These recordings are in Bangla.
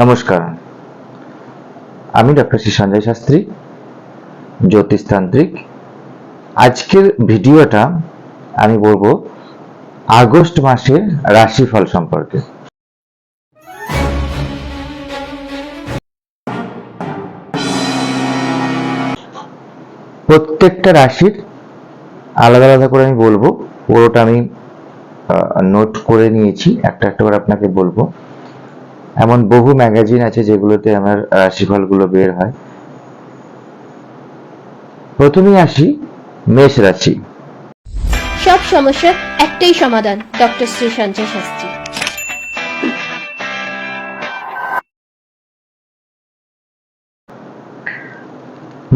নমস্কার। আমি ডক্টর শ্রী সঞ্জয় শাস্ত্রী, জ্যোতিষতান্ত্রিক। আজকের ভিডিওটা আমি বলব আগস্ট মাসের রাশিফল সম্পর্কে। প্রত্যেকটা রাশির আলাদা আলাদা করে আমি বলব। পুরোটা আমি নোট করে নিয়েছি। একটা একটা করে আপনাকে বলব। এমন বহু ম্যাগাজিন আছে যেগুলোতে আমার রাশিফলগুলো বের হয়। প্রথমেই আসি মেষ রাশি। সব সমস্যার একটাই সমাধান ডক্টর শ্রী সঞ্জয় শাস্ত্রী।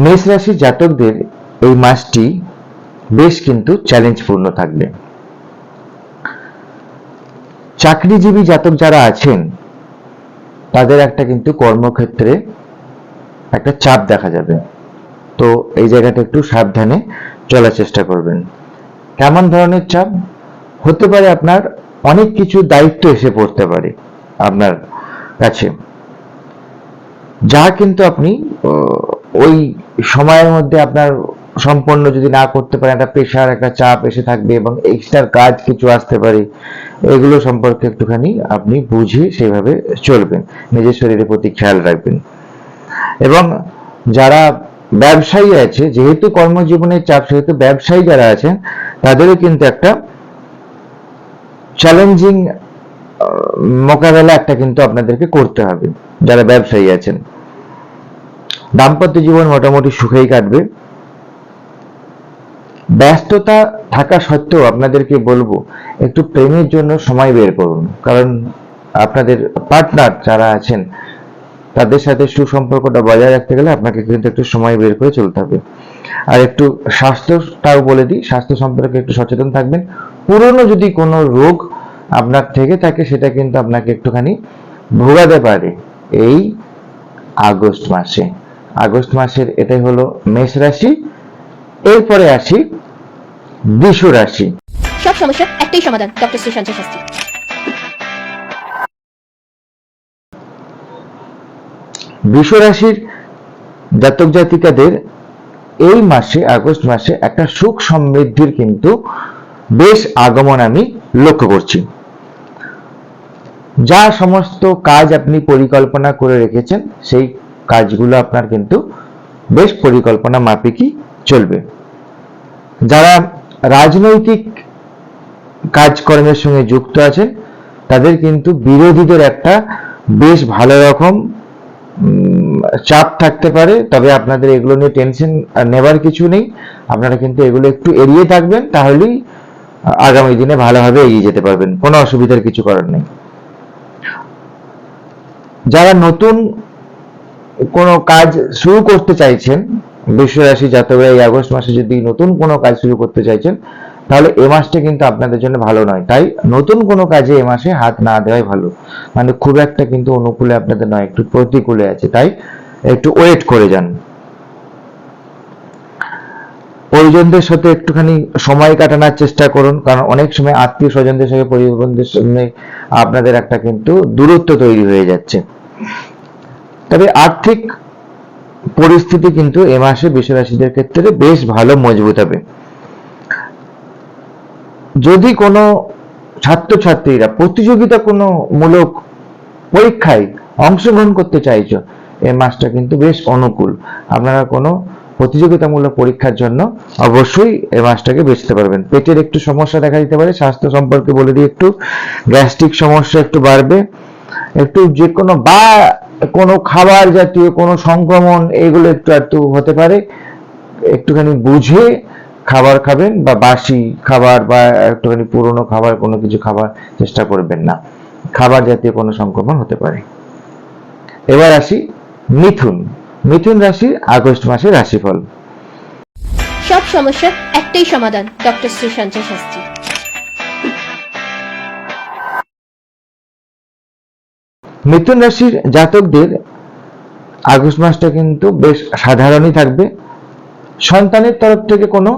মেষ রাশি জাতকদের এই মাসটি বেশ কিন্তু চ্যালেঞ্জপূর্ণ থাকবে। চাকরিজীবী জাতক যারা আছেন, তাদের একটা কিন্তু কর্মক্ষেত্রে একটা চাপ দেখা যাবে। তো এই জায়গাটা একটু সাবধানে চলার চেষ্টা করবেন। কেমন ধরনের চাপ? হতে পারে আপনার অনেক কিছু দায়িত্ব এসে পড়তে পারে আপনার কাছে। যা কিন্তু আপনি ওই সময়ের মধ্যে আপনার সম্পন্ন যদি না করতে পারেন একটা প্রেশার একটা চাপ এসে থাকবে এবং এক্সট্রা কাজ কিছু আসতে পারে, এগুলো সম্পর্কে একটুখানি আপনি বুঝে সেভাবে চলবেন। নিজের শরীরের প্রতি খেয়াল রাখবেন। এবং যারা ব্যবসায়ী আছে, যেহেতু কর্মজীবনের চাপ, সেহেতু ব্যবসায়ী যারা আছেন, তাদেরও কিন্তু একটা চ্যালেঞ্জিং মোকাবেলা একটা কিন্তু আপনাদেরকে করতে হবে, যারা ব্যবসায়ী আছেন। দাম্পত্য জীবন মোটামুটি সুখেই কাটবে। ব্যস্ততা থাকা সত্ত্বেও আপনাদেরকে বলব, একটু প্রেমের জন্য সময় বের করুন। কারণ আপনাদের পার্টনার যারা আছেন, তাদের সাথে সুসম্পর্কটা বজায় রাখতে গেলে আপনাকে কিন্তু একটু সময় বের করে চলতে হবে। আর একটু স্বাস্থ্যটাও বলে দিই, স্বাস্থ্য সম্পর্কে একটু সচেতন থাকবেন। পুরনো যদি কোনো রোগ আপনার থেকে থাকে, সেটা কিন্তু আপনাকে একটুখানি ভোগাতে পারে এই আগস্ট মাসে। আগস্ট মাসের এটাই হলো মেষ রাশি। এরপরে আসি বৃষ রাশি। সব সমস্যার একটাই সমাধান ডক্টর শ্রী সঞ্জয় শাস্ত্রী। বৃষ রাশির জাতক জাতিকাদের এই মাসে আগস্ট মাসে একটা সুখ সমৃদ্ধির কিন্তু বেশ আগমন আমি লক্ষ্য করছি। যা সমস্ত কাজ আপনি পরিকল্পনা করে রেখেছেন সেই কাজগুলো আপনার কিন্তু বেশ পরিকল্পনা মাফিকই চলবে। যারা রাজনৈতিক কাজকর্মের সঙ্গে যুক্ত আছেন তাদের কিন্তু বিরোধীদের একটা বেশ ভালো রকম চাপ থাকতে পারে। তবে আপনাদের এগুলো নিয়ে টেনশন নেবার কিছু নেই। আপনারা কিন্তু এগুলো একটু এড়িয়ে থাকবেন, তাহলেই আগামী দিনে ভালোভাবে এগিয়ে যেতে পারবেন। কোনো অসুবিধার কিছু করার নেই। যারা নতুন কোনো কাজ শুরু করতে চাইছেন বিশ্বরাশি জাতকরা এই আগস্ট মাসে যদি নতুন কোনো কাজ শুরু করতে চাইছেন, তাহলে এ মাসটা কিন্তু আপনাদের জন্য ভালো নয়। তাই নতুন কোনো কাজে এ মাসে হাত না দেওয়াই ভালো। মানে খুব একটা কিন্তু অনুকূলে আপনাদের নয়, একটু প্রতিকূলে আছে। তাই একটু ওয়েট করে যান। পরিজনদের সাথে একটুখানি সময় কাটানোর চেষ্টা করুন, কারণ অনেক সময় আত্মীয় স্বজনদের সঙ্গে, পরিজনদের সঙ্গে আপনাদের একটা কিন্তু দূরত্ব তৈরি হয়ে যাচ্ছে। তবে আর্থিক পরিস্থিতি কিন্তু এ মাসে বিশ্বরাশিদের ক্ষেত্রে বেশ ভালো, মজবুত হবে। যদি কোনো ছাত্রছাত্রীরা, প্রতিযোগিতা কোনো মূলক পরীক্ষায় অংশগ্রহণ করতে চাইছো এই মাসটা কিন্তু বেশ অনুকূল। আপনারা কোনো প্রতিযোগিতামূলক পরীক্ষার জন্য অবশ্যই এই মাসটাকে বেচতে পারবেন। পেটের একটু সমস্যা দেখা দিতে পারে, স্বাস্থ্য সম্পর্কে বলে দিই একটু। গ্যাস্ট্রিক সমস্যা একটু বাড়বে। একটু যে কোনো বা কোনো খাবার জাতীয়, কোনো সংক্রমণ, এগুলো একটু একটু হতে পারে। একটুখানি বুঝে খাবার খাবেন বা বাসি খাবার বা একটুখানি পুরনো খাবার, কোনো কিছু খাবার চেষ্টা করবেন না। খাবার জাতীয় কোনো সংক্রমণ হতে পারে। এবার আসি মিথুন। মিথুন রাশি আগস্ট মাসের রাশিফল। সব সমস্যার একটাই সমাধান, ডক্টর শ্রী সঞ্জয় শাস্ত্রী। মিথুন রাশির জাতকদের আগস্ট মাসটা কিন্তু বেশ সাধারণই থাকবে। সন্তানের তরফ থেকে কোনো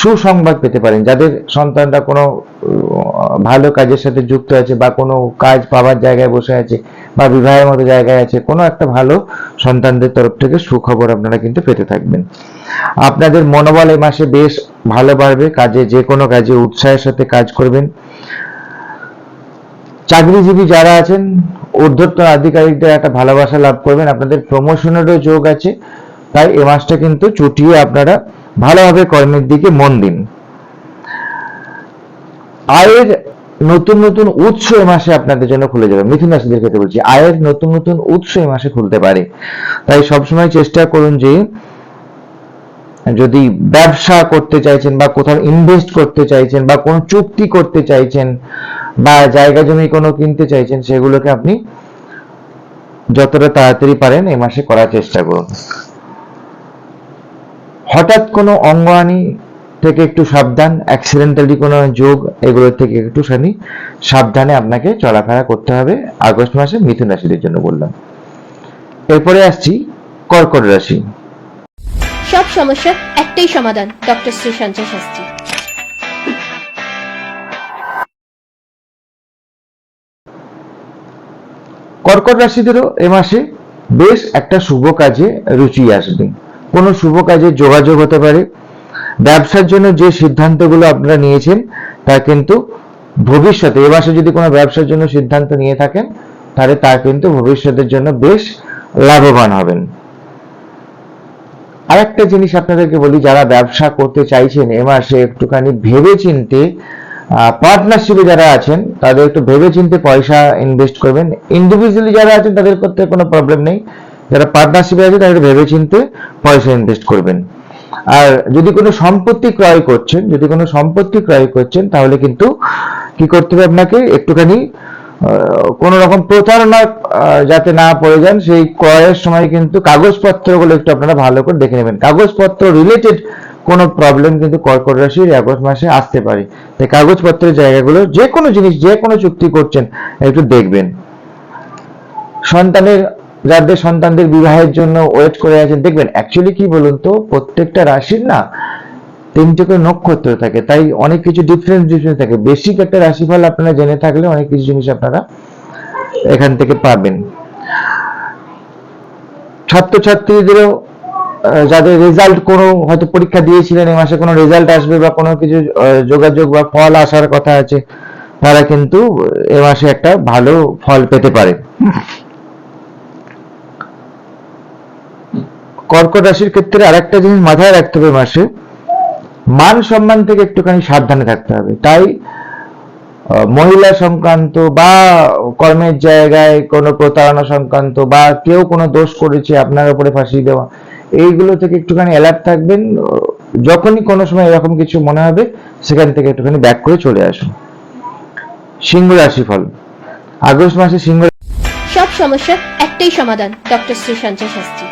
সুসংবাদ পেতে পারেন। যাদের সন্তানরা কোনো ভালো কাজের সাথে যুক্ত আছে বা কোনো কাজ পাওয়ার জায়গায় বসে আছে বা বিবাহের মতো জায়গায় আছে, কোনো একটা ভালো সন্তানদের তরফ থেকে সুখবর আপনারা কিন্তু পেতে থাকবেন। আপনাদের মনোবল এই মাসে বেশ ভালো বাড়বে। কাজে যে কোনো কাজে উৎসাহের সাথে কাজ করবেন। চাকরিজীবী যারা আছেন ঊর্ধ্বতন আধিকারিকদের একটা ভালোবাসা লাভ করবেন। আপনাদের প্রমোশনেরও যোগ আছে। তাই এ মাসটা কিন্তু চুটিয়ে আপনারা ভালোভাবে কর্মের দিকে মন দিন। আয়ের নতুন নতুন উৎস এ মাসে আপনাদের জন্য খুলে যাবে। মিথুন রাশিদের ক্ষেত্রে বলছি, আয়ের নতুন নতুন উৎস এ মাসে খুলতে পারে। তাই সবসময় চেষ্টা করুন যে যদি ব্যবসা করতে চাইছেন বা কোথাও ইনভেস্ট করতে চাইছেন বা কোনো চুক্তি করতে চাইছেন বা জায়গা জমি কোনো কিনতে চাইছেন, সেগুলোকে আপনি যতটা তাড়াতাড়ি পারেন এই মাসে করার চেষ্টা করুন। হঠাৎ কোনো অঙ্গহানি থেকে একটু সাবধান অ্যাক্সিডেন্টালি কোনো যোগ এগুলোর থেকে একটুখানি সাবধানে আপনাকে চলাফেরা করতে হবে। আগস্ট মাসে মিথুন রাশিদের জন্য বললাম। এরপরে আসছি কর্কট রাশি। সব সমস্যার একটাই সমাধান, ডক্টর শ্রী সঞ্জয় শাস্ত্রী। কর্কট রাশিদেরও এ মাসে বেশ একটা শুভ কাজে রুচি আসবে। কোনো শুভ কাজে যোগাযোগ হতে পারে। ব্যবসার জন্য যে সিদ্ধান্তগুলো আপনারা নিয়েছেন, তা কিন্তু ভবিষ্যতে, এ মাসে যদি কোনো ব্যবসার জন্য সিদ্ধান্ত নিয়ে থাকেন, তাহলে তা কিন্তু ভবিষ্যতের জন্য বেশ লাভবান হবেন। আরেকটা জিনিস আপনাদেরকে বলি, যারা ব্যবসা করতে চাইছেন এ মাসে একটুখানি ভেবে চিনতে পার্টনারশিপে যারা আছেন, তাদের একটু ভেবে চিনতে পয়সা ইনভেস্ট করবেন। ইন্ডিভিজুয়ালি যারা আছেন, তাদের করতে কোনো প্রবলেম নেই। যারা পার্টনারশিপে আছে, তাদের ভেবে চিনতে পয়সা ইনভেস্ট করবেন। আর যদি কোনো সম্পত্তি ক্রয় করছেন, যদি কোনো সম্পত্তি ক্রয় করছেন, তাহলে কিন্তু কি করতে হবে আপনাকে? একটুখানি কোন রকম প্রতারণা যাতে না পড়ে যান, সেই ক্রয়ের সময় কিন্তু কাগজপত্রগুলো একটু আপনারা ভালো করে দেখে নেবেন। কাগজপত্র রিলেটেড কোনো প্রবলেম কিন্তু কর্কট রাশির আগস্ট মাসে আসতে পারে। তাই কাগজপত্রের জায়গাগুলো যে কোনো জিনিস যে কোনো চুক্তি করছেন, একটু দেখবেন। সন্তানের, যাদের সন্তানদের বিবাহের জন্য ওয়েট করে আছেন, দেখবেন অ্যাকচুয়ালি কি বলুন তো, প্রত্যেকটা রাশির না তিনটে করে নক্ষত্র থাকে, তাই অনেক কিছু ডিফারেন্স ডিফারেন্স থাকে। বেসিক একটা রাশিফল আপনারা জেনে থাকলে অনেক কিছু জিনিস আপনারা এখান থেকে পাবেন। ছাত্রছাত্রীদেরও যাদের রেজাল্ট কোনো, হয়তো পরীক্ষা দিয়েছিলেন এই মাসে কোনো রেজাল্ট আসবে বা কোনো কিছু যোগাযোগ বা ফল আসার কথা আছে, তারা কিন্তু এ মাসে একটা ভালো ফল পেতে পারে। কর্কট রাশির ক্ষেত্রে আরেকটা জিনিস মাথায় রাখতে হবে মাসে মান সম্মান থেকে একটুখানি সাবধানে থাকতে হবে। তাই মহিলা সংক্রান্ত বা কর্মের জায়গায় কোনো প্রতারণা সংক্রান্ত বা কেউ কোনো দোষ করেছে আপনার উপরে ফাঁসিয়ে দেওয়া, এইগুলো থেকে একটুখানি অ্যালার্ট থাকবেন। যখনই কোনো সময় এরকম কিছু মনে হবে, সেখান থেকে একটুখানি ব্যাক করে চলে আসুন। সিংহ রাশি ফল। আগস্ট মাসে সিংহ সব সমস্যার একটাই সমাধান, ডক্টর শ্রী সঞ্জয় শাস্ত্রী।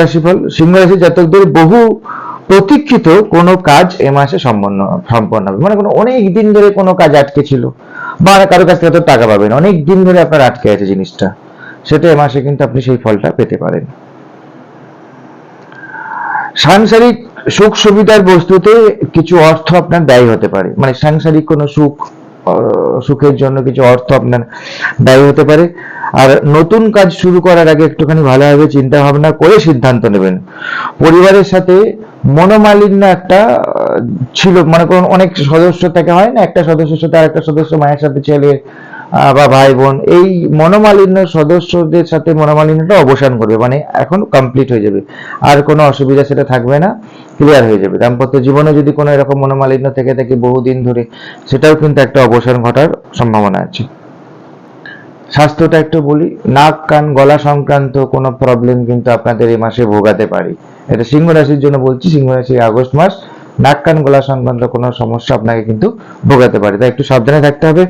রাশিফল সিংহ রাশি জাতকদের বহু প্রতীক্ষিত কোনো কাজ এ মাসে সম্পন্ন সম্পন্ন হবে। মানে কোনো অনেক দিন ধরে কোনো কাজ আটকে ছিল বা কারও কাছ থেকে টাকা পাবেন। অনেক দিন ধরে আপনার আটকে আছে জিনিসটা। সেটা এ মাসে কিন্তু আপনি সেই ফলটা পেতে পারেন। সাংসারিক সুখ সুবিধার বস্তুতে কিছু অর্থ আপনার ব্যয় হতে পারে। মানে সাংসারিক কোনো সুখ সুখের জন্য কিছু অর্থ আপনার ব্যয় হতে পারে। আর নতুন কাজ শুরু করার আগে একটুখানি ভালোভাবে চিন্তা ভাবনা করে সিদ্ধান্ত নেবেন। পরিবারের সাথে মনোমালিন্য একটা ছিল মানে করুন অনেক সদস্য থেকে হয় না, একটা সদস্যের সাথে আরেকটা সদস্য মায়ের সাথে ছেলে বা ভাই বোন, এই মনোমালিন্য সদস্যদের সাথে মনোমালিন্যটা অবসান করবে মানে এখন কমপ্লিট হয়ে যাবে। আর কোনো অসুবিধা সেটা থাকবে না ক্লিয়ার হয়ে যাবে। দাম্পত্য জীবনে যদি কোনো এরকম মনোমালিন্য থেকে থাকে বহুদিন ধরে, সেটাও কিন্তু একটা অবসান ঘটার সম্ভাবনা আছে। স্বাস্থ্যটা একটু বলি, নাক, কান, গলা সংক্রান্ত কোনো প্রবলেম কিন্তু আপনাদের এই মাসে ভোগাতে পারি। এটা সিংহ রাশির জন্য বলছি সিংহ রাশি আগস্ট মাস, নাক, কান, গলা সংক্রান্ত কোনো সমস্যা আপনাকে কিন্তু ভোগাতে পারে। তাই একটু সাবধানে থাকতে হবে।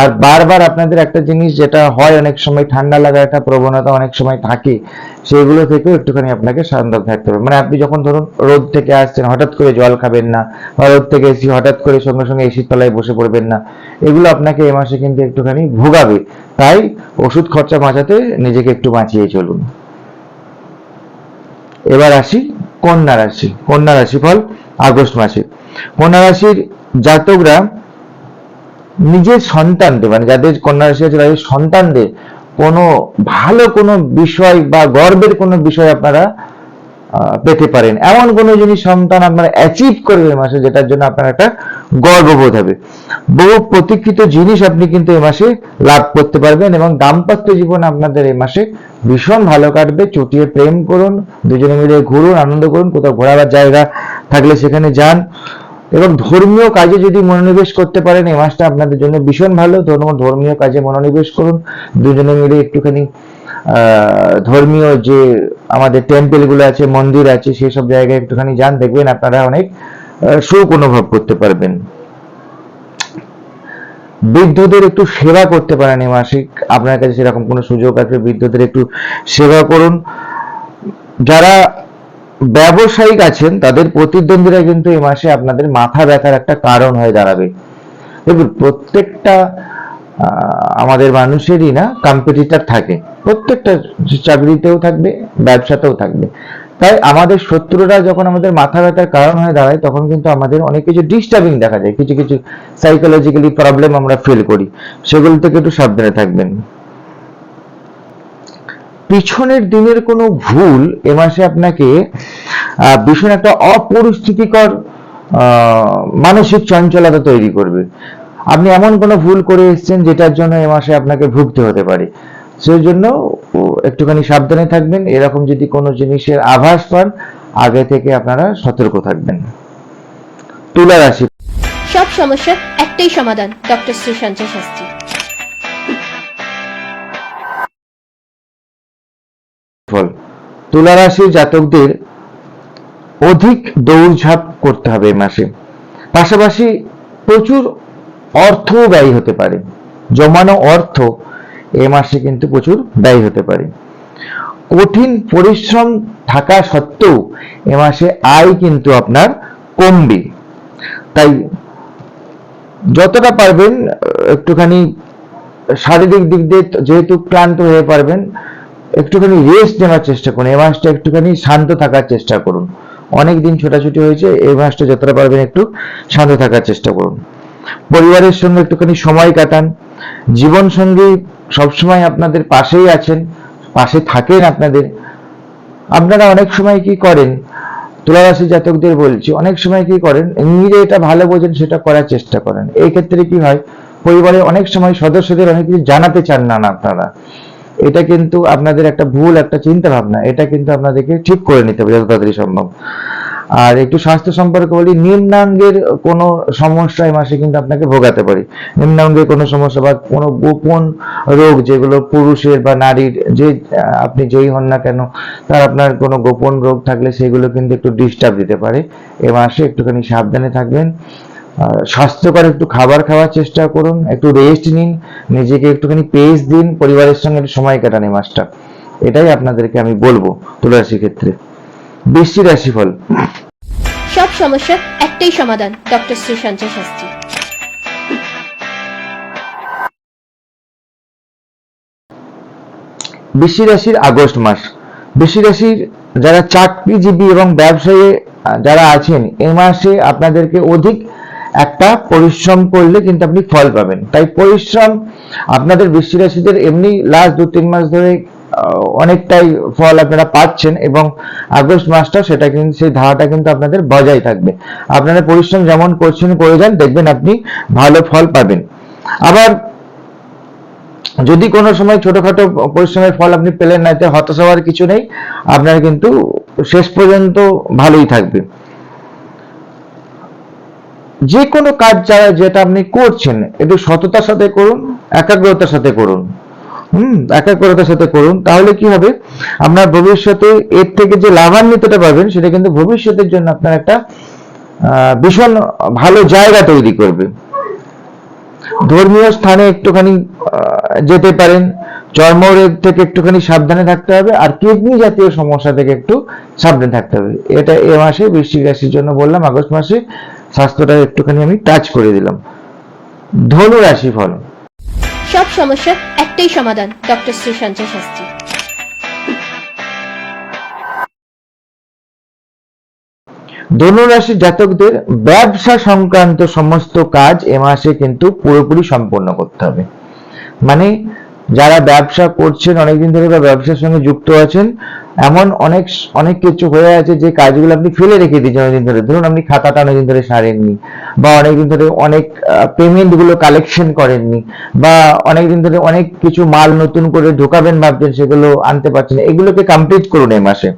আর বারবার আপনাদের একটা জিনিস যেটা হয়, অনেক সময় ঠান্ডা লাগার একটা প্রবণতা অনেক সময় থাকে, সেগুলো থেকেও একটুখানি আপনাকে সাবধান থাকতে হবে। মানে আপনি যখন ধরুন রোদ থেকে আসছেন, হঠাৎ করে জল খাবেন না, বা রোদ থেকে এসি হঠাৎ করে সঙ্গে সঙ্গে এসির তলায় বসে পড়বেন না, এগুলো আপনাকে এ মাসে কিন্তু একটুখানি ভোগাবে। তাই ওষুধ খরচা বাঁচাতে নিজেকে একটু বাঁচিয়ে চলুন। এবার আসি কন্যা রাশি। কন্যা রাশি ফল আগস্ট মাসে। কন্যা রাশির জাতকরা নিজের সন্তানদের মানে যাদের কন্যা রাশি আছে, তাদের সন্তানদের কোনো ভালো কোনো বিষয় বা গর্বের কোনো বিষয় আপনারা পেতে পারেন। এমন কোনো জিনিস সন্তান আপনারা অ্যাচিভ করবে এই মাসে, যেটার জন্য আপনার একটা গর্ববোধ হবে। বহু প্রতীক্ষিত জিনিস আপনি কিন্তু এই মাসে লাভ করতে পারবেন এবং দাম্পত্য জীবন আপনাদের এই মাসে ভীষণ ভালো কাটবে। চটিয়ে প্রেম করুন, দুজনে মিলে ঘুরুন, আনন্দ করুন, কোথাও ঘোরাবার জায়গা থাকলে সেখানে যান। এবং ধর্মীয় কাজে যদি মনোনিবেশ করতে পারেন, এই মাসটা আপনাদের জন্য ভীষণ ভালো। ধর্ম, ধর্মীয় কাজে মনোনিবেশ করুন। দুজনে মিলে একটুখানি ধর্মীয় যে আমাদের টেম্পলগুলো আছে, মন্দির আছে সেই সব জায়গায় একটুখানি যান, দেখবেন আপনারা অনেক সুখ অনুভব করতে পারবেন। বৃদ্ধদের একটু সেবা করতে পারেন এই মাসিক আপনার কাছে সেরকম কোনো সুযোগ আছে? বৃদ্ধদের একটু সেবা করুন। যারা ব্যবসায়িক আছেন, তাদের প্রতিদ্বন্দ্বীরা কিন্তু এই মাসে আপনাদের মাথা ব্যথার একটা কারণ হয়ে দাঁড়াবে। দেখুন, প্রত্যেকটা আমাদের মানুষেরই না কম্পিটিটর থাকে। প্রত্যেকটা চাকরিতেও থাকবে, ব্যবসাতেও থাকবে। তাই আমাদের শত্রুরা যখন আমাদের মাথা ব্যথার কারণ হয়ে দাঁড়ায়, তখন কিন্তু আমাদের অনেক কিছু ডিস্টার্বিং দেখা যায়। কিছু কিছু সাইকোলজিক্যালি প্রবলেম আমরা ফিল করি। সেগুলো থেকে একটু সাবধানে থাকবেন। পিছনের দিনের কোনো ভুল এ মাসে আপনাকে ভীষণ একটা অপরিস্থিতিকর মানসিক চঞ্চলতা তৈরি করবে। আপনি এমন কোনো ভুল করে এসেছেন যেটার জন্য এ মাসে আপনাকে ভুগতে হতে পারে। সেই জন্য একটুখানি সাবধানে থাকবেন। এরকম যদি কোনো জিনিসের আভাস পান, আগে থেকে আপনারা সতর্ক থাকবেন। তুলা রাশি। সব সমস্যার একটাই সমাধান, ডক্টর শ্রী সঞ্জয় শাস্ত্রী। ফল। তুলা রাশির জাতকদের অধিক দৌড়ঝাঁপ করতে হবে মাসে। পাশাপাশি প্রচুর অর্থ ব্যয় হতে পারে। জমানো অর্থ এ মাসে কিন্তু প্রচুর ব্যয় হতে পারে। কঠিন পরিশ্রম থাকা সত্ত্বেও এ মাসে আয় কিন্তু আপনার কমবে। তাই যতটা পারবেন, একটুখানি শারীরিক দিক দিয়ে যেহেতু ক্লান্ত হয়ে পারবেন একটুখানি রেস্ট নেওয়ার চেষ্টা করুন, এই মাসটা একটুখানি শান্ত থাকার চেষ্টা করুন। অনেক দিন ছোটাছুটি হয়েছে, এই মাসটা যতটা পারবেন একটু শান্ত থাকার চেষ্টা করুন। পরিবারের সঙ্গে একটুখানি সময় কাটান। জীবন সঙ্গী সবসময় আপনাদের পাশেই আছেন, পাশে থাকেন আপনাদের। আপনারা অনেক সময় কি করেন, তুলারাশি জাতকদের বলছি, অনেক সময় কি করেন নিজে এটা ভালো বোঝেন, সেটা করার চেষ্টা করেন। এই ক্ষেত্রে কি হয় পরিবারে অনেক সময় সদস্যদের অনেক কিছু জানাতে চান না আপনারা। এটা কিন্তু আপনাদের একটা ভুল, একটা চিন্তা ভাবনা এটা কিন্তু আপনাদেরকে ঠিক করে নিতে হবে, যত তাড়াতাড়ি সম্ভব। আর একটু স্বাস্থ্য সম্পর্কে বলি, নিম্নাঙ্গের কোনো সমস্যা এই মাসে কিন্তু আপনাকে ভোগাতে পারি। নিম্নাঙ্গের কোনো সমস্যা বা কোনো গোপন রোগ যেগুলো পুরুষের বা নারীর, যে আপনি যেই হন না কেন, তার আপনার কোনো গোপন রোগ থাকলে সেগুলো কিন্তু একটু ডিস্টার্ব দিতে পারে। এ মাসে একটুখানি সাবধানে থাকবেন। স্বাস্থ্যকর একটু খাবার খাওয়ার চেষ্টা করুন একটু রেস্ট নিন নিজেকে একটুখানি পেস দিন পরিবারের সঙ্গে একটু সময় কাটান এই মাসটা। এটাই আপনাদেরকে আমি বলব তুলারাশি ক্ষেত্রে। বৃষ্টি রাশিফল। সব সমস্যার একটাই সমাধান ডক্টর শ্রী সঞ্জয় শাস্ত্রী। বৃষ্টি রাশির আগস্ট মাস। বৃষ্টি রাশির যারা চাকরিজীবী এবং ব্যবসায়ী যারা আছেন এই মাসে আপনাদেরকে অধিক একটা পরিশ্রম করলে কিন্তু আপনি ফল পাবেন। তাই পরিশ্রম আপনাদের বৃষ্টি রাশিদের এমনি লাস্ট দু তিন মাস ধরে অনেকটাই ফল আপনারা পাচ্ছেন এবং আগস্ট মাসটা সেটা কিন্তু, সেই ধারাটা কিন্তু আপনাদের বজায় থাকবে। আপনারা পরিশ্রম যেমন করছেন, করে যান, দেখবেন আপনি ভালো ফল পাবেন। আবার যদি কোনো সময় ছোটখাটো পরিশ্রমের ফল আপনি পেলেন না, এতে হতাশ হওয়ার কিছু নেই, আপনার কিন্তু শেষ পর্যন্ত ভালোই থাকবে। যে কোনো কাজ যারা যেটা আপনি করছেন, একটু সততার সাথে করুন, একাগ্রতার সাথে করুন। হুম, একাগ্রতার সাথে করুন। তাহলে কি হবে? আপনার ভবিষ্যতে এর থেকে যে লাভান্বিতটা পাবেন, সেটা কিন্তু ভবিষ্যতের জন্য আপনার একটা ভীষণ ভালো জায়গা তৈরি করবে। ধর্মীয় স্থানে একটুখানি যেতে পারেন। চর্মরোগ থেকে একটুখানি সাবধানে থাকতে হবে, আর কিডনি জাতীয় সমস্যা থেকে একটু সাবধানে থাকতে হবে। এটা এ মাসে বৃশ্চিক রাশির জন্য বললাম, আগস্ট মাসে স্বাস্থ্যটা একটুখানি আমি টাচ করে দিলাম। ধনু রাশি ফল। সব সমস্যার একটাই সমাধান ডক্টর শ্রী সঞ্জয় শাস্ত্রী। ধনুরাশির জাতকদের ব্যবসা সংক্রান্ত সমস্ত কাজ এ মাসে কিন্তু পুরোপুরি সম্পন্ন করতে হবে। মানে যারা ব্যবসা করছেন অনেকদিন ধরে বা ব্যবসার সঙ্গে যুক্ত আছেন এমন অনেক অনেক কিছু হয়ে আছে যে কাজগুলো আপনি ফেলে রেখে দিয়েছেন অনেকদিন ধরে। ধরুন আপনি খাতাটা অনেকদিন ধরে সারেননি বা অনেকদিন ধরে অনেক পেমেন্টগুলো কালেকশন করেননি বা অনেকদিন ধরে অনেক কিছু মাল নতুন করে ঢোকাবেন ভাবছেন, সেগুলো আনতে পারছেন। এগুলোকে কমপ্লিট করুন এই মাসে।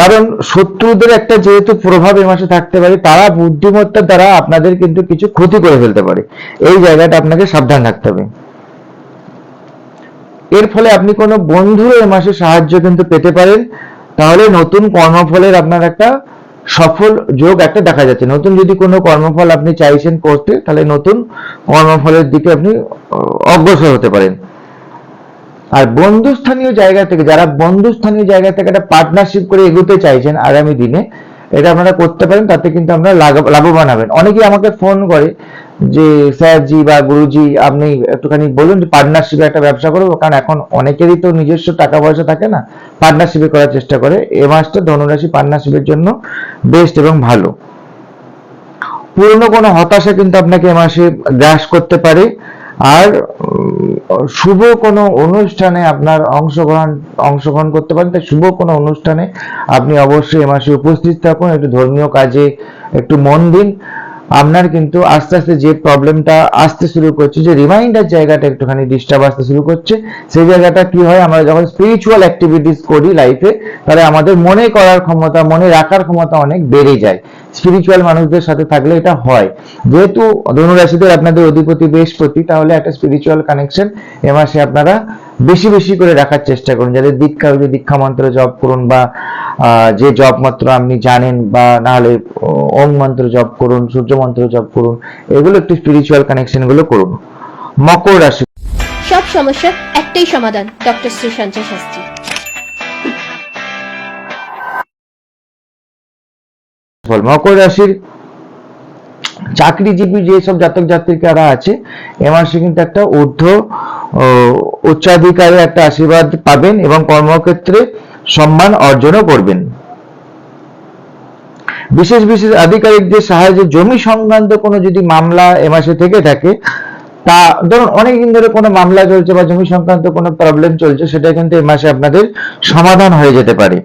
কারণ শত্রুদের একটা যেহেতু প্রভাব এই মাসে থাকতে পারে, তারা বুদ্ধিমত্তার দ্বারা আপনাদের কিন্তু কিছু ক্ষতি করে ফেলতে পারে। এই জায়গাটা আপনাকে সাবধান থাকতে হবে। এর ফলে আপনি কোনো বন্ধুর এই মাসে সাহায্য কিন্তু পেতে পারেন। তাহলে নতুন কর্মফলের আপনার একটা সফল যোগ একটা দেখা যাচ্ছে। নতুন যদি কোনো কর্মফল আপনি চাইছেন করতে, তাহলে নতুন কর্মফলের দিকে আপনি অগ্রসর হতে পারেন। আর বন্ধুস্থানীয় জায়গা থেকে, যারা বন্ধুস্থানীয় জায়গা থেকে একটা পার্টনারশিপ করে এগোতে চাইছেন আগামী দিনে, এটা আপনারা করতে পারেন, তাতে কিন্তু আপনারা লাভবান হবেন। অনেকেই আমাকে ফোন করে যে স্যারজি বা গুরুজি, আপনি একটুখানি বলুন যে পার্টনারশিপে একটা ব্যবসা করব, কারণ এখন অনেকেরই তো নিজস্ব টাকা পয়সা থাকে না পার্টনারশিপে করার চেষ্টা করে। এ মাসটা ধনুরাশি পার্টনারশিপের জন্য বেস্ট এবং ভালো। পুরনো কোনো হতাশা কিন্তু আপনাকে এ মাসে গ্রাস করতে পারে। আর শুভ কোনো অনুষ্ঠানে আপনার অংশগ্রহণ অংশগ্রহণ করতে পারেন। তাই শুভ কোনো অনুষ্ঠানে আপনি অবশ্যই এ মাসে উপস্থিত থাকুন। একটু ধর্মীয় কাজে একটু মন দিন। আপনার কিন্তু আস্তে আস্তে যে প্রবলেমটা আসতে শুরু করছে, যে রিমাইন্ডার জায়গাটা একটুখানি ডিস্টার্ব আসতে শুরু করছে, সেই জায়গাটা কি হয়? আমরা যখন স্পিরিচুয়াল অ্যাক্টিভিটিস করি লাইফে তাহলে আমাদের মনে করার ক্ষমতা, মনে রাখার ক্ষমতা অনেক বেড়ে যায়। স্পিরিচুয়াল মানুষদের সাথে থাকলে এটা হয়। যেহেতু ধনুরাশিদের আপনাদের অধিপতি বৃহস্পতি, তাহলে একটা স্পিরিচুয়াল কানেকশন এ মাসে আপনারা বেশি বেশি করে রাখার চেষ্টা করুন। যাদের দীক্ষা হয়েছে দীক্ষা মন্ত্র জপ করুন বা যে জপ মন্ত্র আপনি জানেন বা না হলে ওম মন্ত্র জপ করুন, সূর্য মন্ত্র জপ করুন, এগুলো একটু স্পিরিচুয়াল কানেকশনগুলো করুন। মকর রাশি সব সমস্যার একটাই সমাধান, ডক্টর শ্রী সঞ্জয় শাস্ত্রী। ফল। মকর রাশির চাকরিজীবী যেসব জাতক জাতিকারা আছে, এ মাসে কিন্তু একটা ঊর্ধ্ব উচ্চাধিকারের একটা আশীর্বাদ পাবেন এবং কর্মক্ষেত্রে সম্মান অর্জনও করবেন। বিশেষ বিশেষ আধিকারিকদের সাহায্যে জমি সংক্রান্ত কোনো যদি মামলা এ মাসে থেকে থাকে, তা ধরুন অনেকদিন ধরে কোনো মামলা চলছে বা জমি সংক্রান্ত কোনো প্রবলেম চলছে, সেটা কিন্তু এ মাসে আপনাদের সমাধান হয়ে যেতে পারে।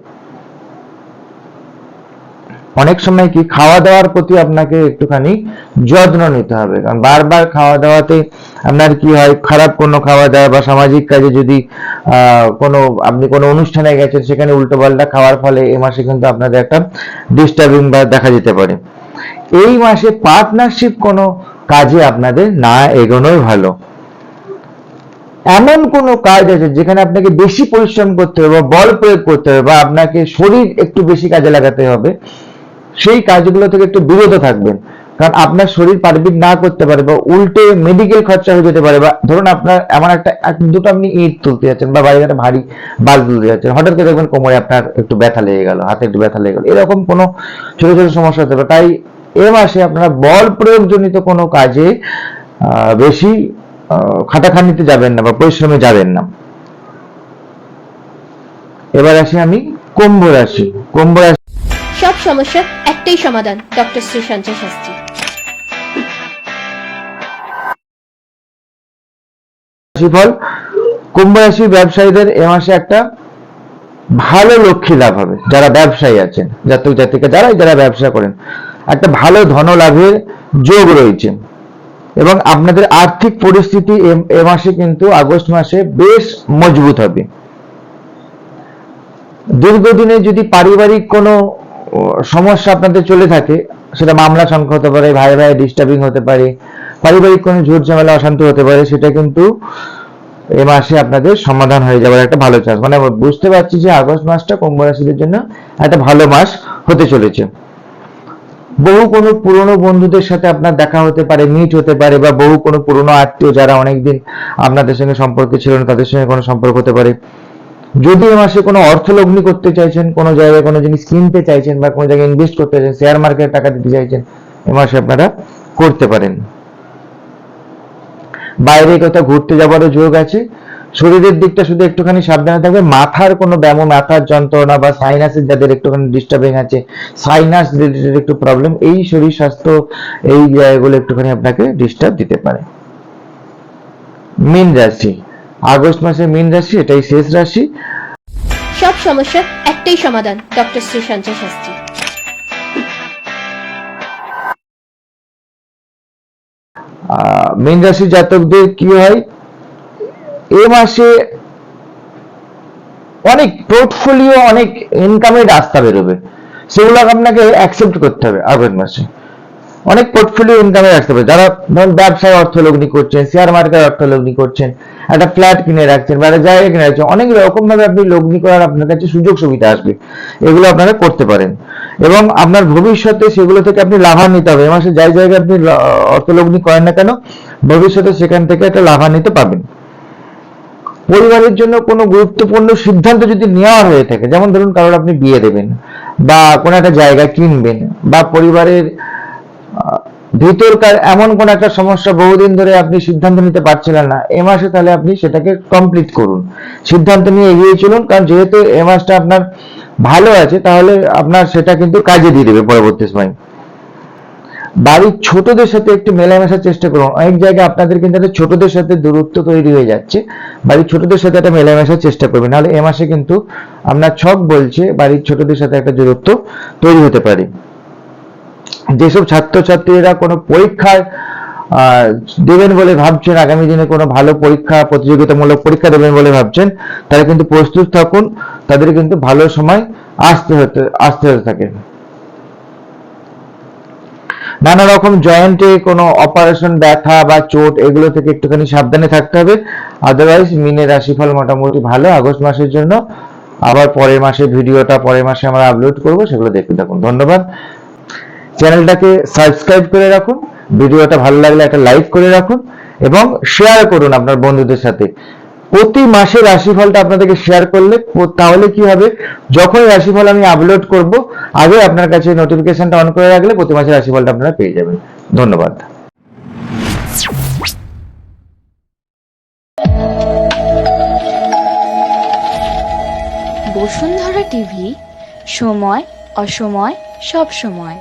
অনেক সময় কি খাওয়া দাওয়ার প্রতি আপনাকে একটুখানি যত্ন নিতে হবে। কারণ বারবার খাওয়া দাওয়াতে আপনার কি হয়, খারাপ কোনো খাওয়া দাওয়া বা সামাজিক কাজে যদি কোনো, আপনি কোনো অনুষ্ঠানে গেছেন, সেখানে উল্টো পাল্টা খাওয়ার ফলে এই মাসে কিন্তু আপনাদের একটা ডিস্টার্বিং বা দেখা যেতে পারে। এই মাসে পার্টনারশিপ কোনো কাজে আপনাদের না এগোনোই ভালো। এমন কোনো কাজ আছে যেখানে আপনাকে বেশি পরিশ্রম করতে হবে বল প্রয়োগ করতে হবে বা আপনাকে শরীর একটু বেশি কাজে লাগাতে হবে। সেই কাজগুলো থেকে একটু বিরত থাকবেন। কারণ আপনার শরীর পারবিট না করতে পারে বা উল্টে মেডিকেল খরচা হয়ে যেতে পারে বা ধরুন আপনার এমন একটা, এক- দুটো আপনি ইট তুলতে যাচ্ছেন বা বাইরে একটা ভারী বাল তুলতে যাচ্ছেন, হঠাৎ করে দেখবেন কোমরে আপনার একটু ব্যথা লেগে গেল, হাতে একটু ব্যথা লেগে গেল, এরকম কোনো ছোট ছোট সমস্যা হতে পারে। তাই এ মাসে আপনারা বল প্রয়োগজনিত কোনো কাজে বেশি খাটাখানিতে যাবেন না বা পরিশ্রমে যাবেন না। এবার আসি আমি কুম্ভ রাশি। কুম্ভ রাশি সব সমস্যার একটাই সমাধান, ডক্টর শ্রী সঞ্জয় শাস্ত্রী। রাশিফল কুম্ভ ব্যবসায়ীদের এ মাসে একটা ভালো লক্ষ্মী লাভ হবে, যারা ব্যবসায়ী আছেন, জাতক যারাই যারা ব্যবসা করেন। একটা ভালো ধন লাভের যোগ রয়েছে। এবং আপনাদের আর্থিক পরিস্থিতি এ- মাসে কিন্তু আগস্ট মাসে বেশ মজবুত হবে। দীর্ঘদিনে যদি পারিবারিক কোনো সমস্যা আপনাদের চলে থাকে, সেটা মামলা সংখ্যা হতে পারে, ভাই ভাই ডিস্টার্বিং হতে পারে, পারিবারিক কোনো ঝুট ঝামেলা, অশান্তি হতে পারে, সেটা কিন্তু এ মাসে আপনাদের সমাধান হয়ে যাওয়ার একটা ভালো চান্স মানে বুঝতে পারছি যে আগস্ট মাসটা কুম্ভ রাশিদের জন্য একটা ভালো মাস হতে চলেছে। বহু কোনো পুরনো বন্ধুদের সাথে আপনার দেখা হতে পারে মিট হতে পারে, বা বহু কোনো পুরনো আত্মীয় যারা অনেকদিন আপনাদের সঙ্গে সম্পর্কে ছিল না, তাদের সঙ্গে কোনো সম্পর্ক হতে পারে। যদি এ মাসে কোনো অর্থ লগ্নি করতে চাইছেন, কোনো জায়গায় কোনো জিনিস কিনতে চাইছেন বা কোনো জায়গায় ইনভেস্ট করতে চাইছেন শেয়ার মার্কেটে টাকা দিতে চাইছেন, এ মাসে আপনারা করতে পারেন। বাইরে কোথাও ঘুরতে যাওয়ারও যোগ আছে। শরীরের দিকটা শুধু একটুখানি সাবধানে থাকবে মাথার কোনো ব্যায়াম, মাথার যন্ত্রণা বা সাইনাসের যাদের একটুখানি ডিস্টার্বিং আছে সাইনাস রিলেটেড একটু প্রবলেম এই শরীর স্বাস্থ্য, এই জায়গাগুলো একটুখানি আপনাকে ডিস্টার্ব দিতে পারে। মীন রাশি। আগস্ট মাসে মীন রাশি এটাই শেষ রাশি। সব সমস্যার একটাই সমাধান ডক্টর শ্রী সঞ্জয় শাস্ত্রী। মীন রাশি জাতকদের কি হয়? এ মাসে অনেক পোর্টফোলিও অনেক ইনকামের রাস্তা বেরোবে। সেগুলো আপনাকে অ্যাকসেপ্ট করতে হবে আগস্ট মাসে। অনেক পোর্টফোলিও ইনকামের রাস্তা বেরোবে যারা ধরুন ব্যবসায় অর্থ লগ্নি করছেন শেয়ার মার্কেট অর্থ লগ্নি করছেন, একটা ফ্ল্যাট কিনে রাখছেন বা একটা জায়গা কিনে রাখছেন, অনেক রকম ভাবে আপনি লগ্নি করার আপনার কাছে সুযোগ সুবিধা আসবে। এগুলো আপনারা করতে পারেন। এবং আপনার ভবিষ্যতে সেগুলো থেকে আপনি লাভান্বিত হবে এ মাসে যাই জায়গায় আপনি ল- অর্থ লগ্নি করেন না কেন, ভবিষ্যতে সেখান থেকে একটা লাভান্বিত পাবেন। পরিবারের জন্য কোনো গুরুত্বপূর্ণ সিদ্ধান্ত যদি নেওয়া হয়ে থাকে, যেমন ধরুন কারোর আপনি বিয়ে দেবেন বা কোনো একটা জায়গা কিনবেন বা পরিবারের ভিতরকার এমন কোন একটা সমস্যা বহুদিন ধরে আপনি সিদ্ধান্ত নিতে পারছিলেন না, এ মাসে তাহলে আপনি সেটাকে কমপ্লিট করুন। সিদ্ধান্ত নিয়ে এগিয়ে চলুন, কারণ যেহেতু এ মাসটা আপনার ভালো আছে, তাহলে আপনার সেটা কিন্তু কাজে দিয়ে দেবে পরবর্তী সময়। বাড়ির ছোটদের সাথে একটু মেলামেশার চেষ্টা করুন। অনেক জায়গায় আপনাদের কিন্তু একটা ছোটদের সাথে দূরত্ব তৈরি হয়ে যাচ্ছে। বাড়ির ছোটদের সাথে একটা মেলামেশার চেষ্টা করবেন, নাহলে এ মাসে কিন্তু আপনার ছক বলছে বাড়ির ছোটদের সাথে একটা দূরত্ব তৈরি হতে পারে। যেসব ছাত্রছাত্রীরা কোনো পরীক্ষায় দেবেন বলে ভাবছেন, আগামী দিনে কোনো ভালো পরীক্ষা, প্রতিযোগিতামূলক পরীক্ষা দেবেন বলে ভাবছেন, তারা কিন্তু প্রস্তুত থাকুন, তাদের কিন্তু ভালো সময় আসতে হতে আসতে হতে থাকে। নানা রকম জয়েন্টে কোনো অপারেশন ব্যথা বা চোট, এগুলো থেকে একটুখানি সাবধানে থাকতে হবে। আদারওয়াইজ মিনের রাশিফল মোটামুটি ভালো। আগস্ট মাসের জন্য আবার পরের মাসে ভিডিওটা, পরের মাসে আমরা আপলোড করব, সেগুলো দেখতে থাকুন। ধন্যবাদ। চ্যানেলটাকে সাবস্ক্রাইব করে রাখুন, ভিডিওটা ভালো লাগলে একটা লাইক করে রাখুন এবং শেয়ার করুন আপনার বন্ধুদের সাথে। প্রতি মাসে রাশিফলটা আপনাদেরকে শেয়ার করলে তাহলে কি হবে? যখন রাশিফল আমি আপলোড করব, আগে আপনার কাছে নোটিফিকেশনটা অন করে রাখলে প্রতি মাসে রাশিফলটা আপনারা পেয়ে যাবেন। ধন্যবাদ। বসুন্ধরা টিভি, সময়, অসময় সব সময়